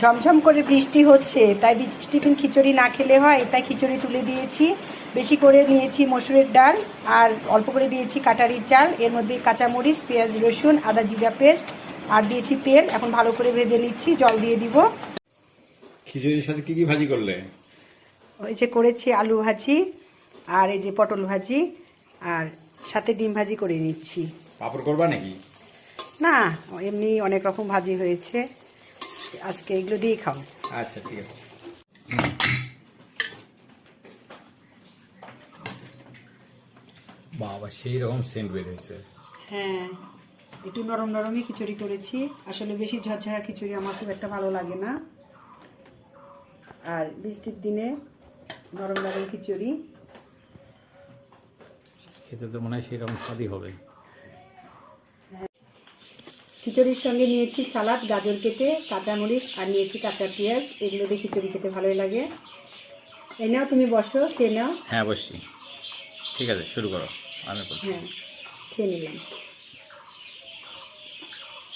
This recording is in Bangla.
ঝমঝম করে বৃষ্টি হচ্ছে তাই বৃষ্টি দিন খিচুড়ি না খেলে হয় তাই খিচুড়ি তুলে দিয়েছি। বেশি করে নিয়েছি মসুরের ডাল আর অল্প করে দিয়েছি কাটারি চাল। এর মধ্যে কাঁচামরিচ পেঁয়াজ রসুন আদা জিরা পেস্ট আর দিয়েছি তেল। এখন ভালো করে ভেজে নিচ্ছি জল দিয়ে দিব। খিচুড়ির সাথে কি কি ভাজি করলে? ওই যে করেছি আলু ভাজি আর এই যে পটল ভাজি আর সাথে ডিম ভাজি করে নিচ্ছি। পাপড় করবা নাকি? না এমনি অনেক রকম ভাজি হয়েছে। আজকে এগুলো দিয়েই খাও আচ্ছা ঠিক আছে। বাবা সেই রকম সেন্ট বের হয়েছে হ্যাঁ একটু নরম নরমই খিচুড়ি করেছি। আসলে বেশি ঝরঝরা খিচুড়ি আমার খুব একটা ভালো লাগে না। আর বৃষ্টির দিনে নরম নরম খিচুড়ি। খেতে তো মনে হয় সেই রকম স্বাদই হবে। খিচুড়ির সঙ্গে নিয়েছি সালাদ গাজর কেটে কাঁচামরিচ আর নিয়েছি কাঁচা পেঁয়াজ। এগুলো দিয়ে খিচুড়ি খেতে ভালোই লাগে। এই নাও তুমি বসো খেয়ে নাও। হ্যাঁ অবশ্যই ঠিক আছে শুরু করো। আমি হ্যাঁ খেয়ে নিলাম।